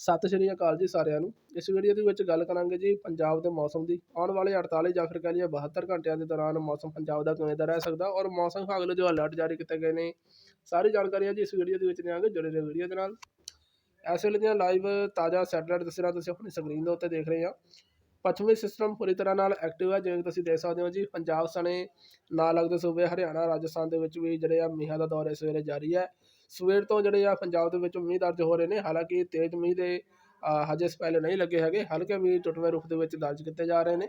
ਸਤਿ ਸ਼੍ਰੀ ਅਕਾਲ ਜੀ ਸਾਰਿਆਂ ਨੂੰ। ਇਸ ਵੀਡੀਓ ਦੇ ਵਿੱਚ ਗੱਲ ਕਰਾਂਗੇ ਜੀ ਪੰਜਾਬ ਦੇ ਮੌਸਮ ਦੀ। ਆਉਣ ਵਾਲੇ 48 ਜਾਂ ਫਿਰ ਕਹਿ ਲਈਏ 72 ਘੰਟਿਆਂ ਦੇ ਦੌਰਾਨ ਮੌਸਮ ਪੰਜਾਬ ਦਾ ਕਿਵੇਂ ਦਾ ਰਹਿ ਸਕਦਾ ਔਰ ਮੌਸਮ ਵਿਭਾਗ ਵੱਲੋਂ ਜੋ ਅਲਰਟ ਜਾਰੀ ਕੀਤੇ ਗਏ ਨੇ, ਸਾਰੀ ਜਾਣਕਾਰੀ ਹੈ ਜੀ ਇਸ ਵੀਡੀਓ ਦੇ ਵਿੱਚ ਦਿਆਂਗੇ, ਜੁੜੇ ਰਹੋ ਵੀਡੀਓ ਦੇ ਨਾਲ। ਇਸ ਵੇਲੇ ਦੀਆਂ ਲਾਈਵ ਤਾਜ਼ਾ ਸੈਟੇਲਾਈਟ ਤਸਵੀਰਾਂ ਤੁਸੀਂ ਆਪਣੀ ਸਕਰੀਨ ਦੇ ਉੱਤੇ ਦੇਖ ਰਹੇ ਆ। ਪੱਛਮੀ ਸਿਸਟਮ ਪੂਰੀ ਤਰ੍ਹਾਂ ਨਾਲ ਐਕਟਿਵ ਹੈ ਜਿਵੇਂ ਕਿ ਤੁਸੀਂ ਦੇਖ ਸਕਦੇ ਹੋ ਜੀ, ਪੰਜਾਬ ਸਣੇ ਨਾਲ ਲੱਗਦੇ ਸੂਬੇ ਹਰਿਆਣਾ, ਰਾਜਸਥਾਨ ਦੇ ਵਿੱਚ ਵੀ ਜਿਹੜੇ ਆ ਮੀਂਹਾਂ ਦਾ ਦੌਰ ਇਸ ਵੇਲੇ ਜਾਰੀ ਹੈ ਸਵੇਰ ਤੋਂ ਜਿਹੜੇ ਆ ਪੰਜਾਬ ਦੇ ਵਿੱਚ ਮੀਂਹ ਦਰਜ ਹੋ ਰਹੇ ਨੇ, ਹਾਲਾਂਕਿ ਤੇਜ਼ ਮੀਂਹ ਦੇ ਹਜੇ ਸਪੈਲ ਨਹੀਂ ਲੱਗੇ ਹੈਗੇ, ਹਲਕੇ ਮੀਂਹ ਟੁੱਟਵੇਂ ਰੂਪ ਦੇ ਵਿੱਚ ਦਰਜ ਕੀਤੇ ਜਾ ਰਹੇ ਨੇ।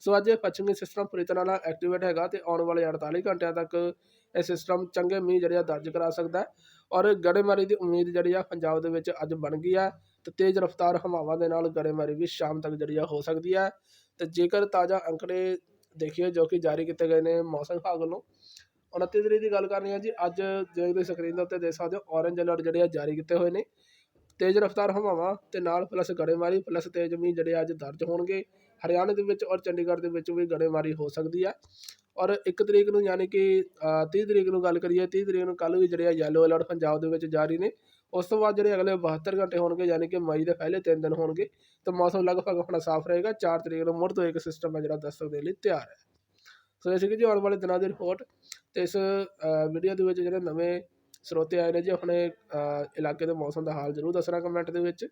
ਸੋ ਅੱਜ ਇਹ ਪੱਛਮੀ ਸਿਸਟਮ ਪੂਰੀ ਤਰ੍ਹਾਂ ਨਾਲ ਐਕਟੀਵੇਟ ਹੈਗਾ ਤੇ ਆਉਣ ਵਾਲੇ 48 ਘੰਟਿਆਂ ਤੱਕ ਇਹ ਸਿਸਟਮ ਚੰਗੇ ਮੀਂਹ ਜਿਹੜੇ ਆ ਦਰਜ ਕਰਾ ਸਕਦਾ। ਔਰ ਗੜੇਮਾਰੀ ਦੀ ਉਮੀਦ ਜਿਹੜੀ ਆ ਪੰਜਾਬ ਦੇ ਵਿੱਚ ਅੱਜ ਬਣ ਗਈ ਹੈ ਤੇ ਤੇਜ਼ ਰਫ਼ਤਾਰ ਹਵਾਵਾਂ ਦੇ ਨਾਲ ਗੜੇਮਾਰੀ ਵੀ ਸ਼ਾਮ ਤੱਕ ਜਿਹੜੀ ਆ ਹੋ ਸਕਦੀ ਹੈ ਤੇ ਜੇਕਰ ਤਾਜ਼ਾ ਅੰਕੜੇ ਦੇਖੀਏ ਜੋ ਕਿ ਜਾਰੀ ਕੀਤੇ ਗਏ ਨੇ ਮੌਸਮ ਵਿਭਾਗ ਵੱਲੋਂ 29 ਤਰੀਕ ਦੀ ਗੱਲ ਕਰਨੀ ਹੈ ਜੀ, ਅੱਜ ਜਿਵੇਂ ਤੁਸੀਂ ਸਕਰੀਨ ਦੇ ਉੱਤੇ ਦੇਖ ਸਕਦੇ ਹੋ ਔਰੇਂਜ ਅਲਰਟ ਜਿਹੜੇ ਆ ਜਾਰੀ ਕੀਤੇ ਹੋਏ ਨੇ। ਤੇਜ਼ ਰਫ਼ਤਾਰ ਹਵਾਵਾਂ ਤੇ ਨਾਲ ਪਲੱਸ ਗੜੇਮਾਰੀ ਪਲੱਸ ਤੇਜ਼ ਮੀਂਹ ਜਿਹੜੇ ਅੱਜ ਦਰਜ ਹੋਣਗੇ। ਹਰਿਆਣਾ ਦੇ ਵਿੱਚ ਔਰ ਚੰਡੀਗੜ੍ਹ ਦੇ ਵਿੱਚ ਵੀ ਗੜੇਮਾਰੀ ਹੋ ਸਕਦੀ ਹੈ ਔਰ ਇੱਕ ਤਰੀਕ ਨੂੰ ਯਾਨੀ ਕਿ ਤੀਹ ਤਰੀਕ ਨੂੰ ਗੱਲ ਕਰੀਏ, ਤੀਹ ਤਰੀਕ ਨੂੰ ਕੱਲ੍ਹ ਵੀ ਜਿਹੜੇ ਆ ਯੈਲੋ ਅਲਰਟ ਪੰਜਾਬ ਦੇ ਵਿੱਚ ਜਾਰੀ ਨੇ। ਉਸ ਤੋਂ ਬਾਅਦ ਜਿਹੜੇ ਅਗਲੇ 72 ਘੰਟੇ ਹੋਣਗੇ, ਯਾਨੀ ਕਿ ਮਈ ਦੇ ਪਹਿਲੇ 3 ਦਿਨ ਹੋਣਗੇ, ਤਾਂ ਮੌਸਮ ਲਗਭਗ ਆਪਣਾ ਸਾਫ਼ ਰਹੇਗਾ। 4 ਤਰੀਕ ਨੂੰ ਮੁੜ ਤੋਂ ਇੱਕ ਸਿਸਟਮ ਹੈ ਜਿਹੜਾ ਦਸਤਕ ਦੇ ਲਈ ਤਿਆਰ ਹੈ। ਸੋ ਇਹ ਸੀਗੀ ਜੀ ਆਉਣ ਵਾਲੇ ਦਿਨਾਂ ਦੀ ਰਿਪੋਰਟ ਤੇ ਇਸ ਵੀਡੀਓ ਦੇ ਵਿੱਚ ਜਿਹੜੇ ਨਵੇਂ ਸਰੋਤੇ ਆਏ ਨੇ ਜੀ, ਆਪਣੇ ਇਲਾਕੇ ਦੇ ਮੌਸਮ ਦਾ ਹਾਲ ਜ਼ਰੂਰ ਦੱਸਣਾ ਕਮੈਂਟ ਦੇ ਵਿੱਚ।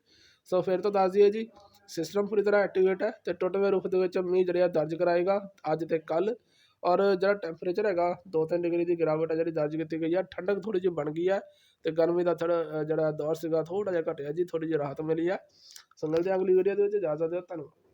ਸੋ ਫਿਰ ਤੋਂ ਦੱਸ ਦਈਏ ਜੀ ਸਿਸਟਮ ਪੂਰੀ ਤਰ੍ਹਾਂ ਐਕਟੀਵੇਟ ਹੈ ਤੇ ਟੁੱਟਵੇਂ ਰੂਪ ਦੇ ਵਿੱਚ ਮੀਂਹ ਜਿਹੜਾ ਦਰਜ ਕਰਾਏਗਾ। ਅੱਜ ਤੇ ਕੱਲ੍ਹ ਔਰ ਜਿਹੜਾ ਟੈਂਪਰੇਚਰ ਹੈਗਾ 2-3 ਡਿਗਰੀ ਦੀ ਗਿਰਾਵਟ ਹੈ ਜਿਹੜੀ ਦਰਜ ਕੀਤੀ ਗਈ ਹੈ ਠੰਡਕ ਥੋੜੀ ਜਿਹੀ ਬਣ ਗਈ ਹੈ ਤੇ ਗਰਮੀ ਦਾ ਥੋੜਾ ਜਿਹੜਾ ਦੌਰ ਸੀਗਾ ਥੋੜਾ ਜਿਹਾ ਘਟਿਆ ਜੀ ਥੋੜੀ ਜਿਹੀ ਰਾਹਤ ਮਿਲੀ ਹੈ ਸੋ ਮਿਲਦੇ ਹਾਂ ਅਗਲੀ ਵੀਡੀਓ ਦੇ ਵਿੱਚ, ਇਜਾਜ਼ਤ ਦਿਓ, ਧੰਨਵਾਦ।